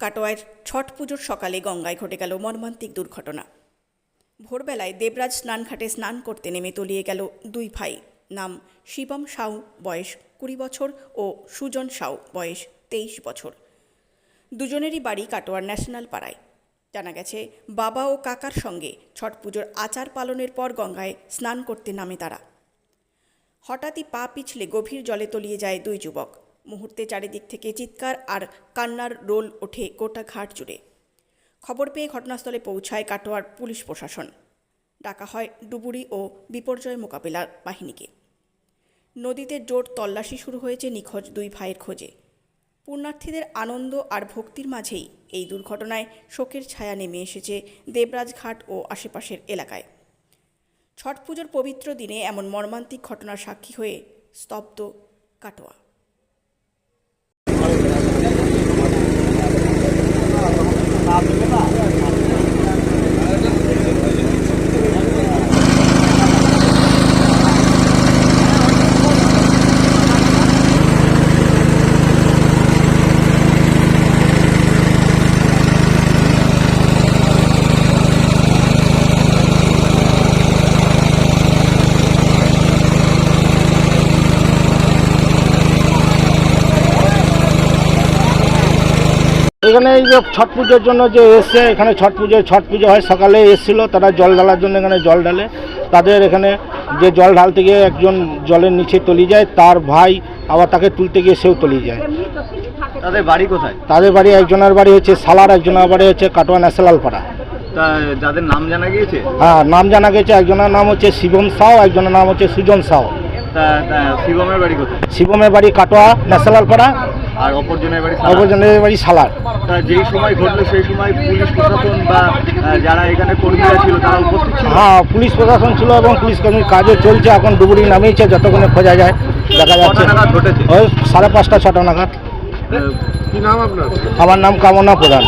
কাটোয়ায় ছট পুজোর সকালে গঙ্গায় ঘটে গেল মর্মান্তিক দুর্ঘটনা। ভোরবেলায় দেবরাজ স্নানঘাটে স্নান করতে নেমে তলিয়ে গেল দুই ভাই। নাম শিবম সাউ, বয়স কুড়ি বছর, ও সুজন সাউ, বয়স তেইশ বছর। দুজনেরই বাড়ি কাটোয়ার ন্যাশনাল পাড়ায়। জানা গেছে, বাবা ও কাকার সঙ্গে ছট পুজোর আচার পালনের পর গঙ্গায় স্নান করতে নামে তারা। হঠাৎই পা পিছলে গভীর জলে তলিয়ে যায় দুই যুবক। মুহূর্তে চারিদিক থেকে চিৎকার আর কান্নার রোল ওঠে গোটা ঘাট জুড়ে। খবর পেয়ে ঘটনাস্থলে পৌঁছায় কাটোয়ার পুলিশ প্রশাসন। ডাকা হয় ডুবুরি ও বিপর্যয় মোকাবিলার বাহিনীকে। নদীতে জোর তল্লাশি শুরু হয়েছে নিখোঁজ দুই ভাইয়ের খোঁজে। পুণ্যার্থীদের আনন্দ আর ভক্তির মাঝেই এই দুর্ঘটনায় শোকের ছায়া নেমে এসেছে দেবরাজ ঘাট ও আশেপাশের এলাকায়। ছট পুজোর পবিত্র দিনে এমন মর্মান্তিক ঘটনার সাক্ষী হয়ে স্তব্ধ কাটোয়া। এখানে এই যে ছট পুজোর জন্য যে এসছে এখানে ছট পুজো ছট পুজো হয় সকালে এসছিল তারা জল ঢালার জন্য এখানে জল ঢালে। তাদের এখানে যে জল ঢালতে গিয়ে একজন জলের নিচে তলিয়ে যায় তার ভাই আবার তাকে তুলতে গিয়ে সেও তলিয়ে যায়। তাদের বাড়ি কোথায়? তাদের বাড়ি একজনের বাড়ি হচ্ছে সালার একজনের বাড়ি হচ্ছে কাটোয়া ন্যাশনাল পাড়া। যাদের নাম জানা গিয়েছে? হ্যাঁ নাম জানা গেছে একজনের নাম হচ্ছে শিবম সাও একজনের নাম হচ্ছে সুজন তা শিবমের বাড়ি কোথায়? শিবমের বাড়ি কাটোয়া ন্যাশনাল পাড়া। আর অপরজনের বাড়ি অপরজনের বাড়ি সালার। যেই সময় ঘটলো সেই সময় পুলিশ প্রশাসন বা যারা এখানে কর্মীরা ছিল তারা উপস্থিত ছিল? হ্যাঁ পুলিশ প্রশাসন ছিল এবং পুলিশ কর্মীর কাজও চলছে এখন ডুবুরি নামিয়েছে যতক্ষণে খোঁজা যায় দেখা যাচ্ছে। ওই সাড়ে পাঁচটা ছটা নাগাদ। কি নাম আপনার? আমার নাম কামনা প্রধান।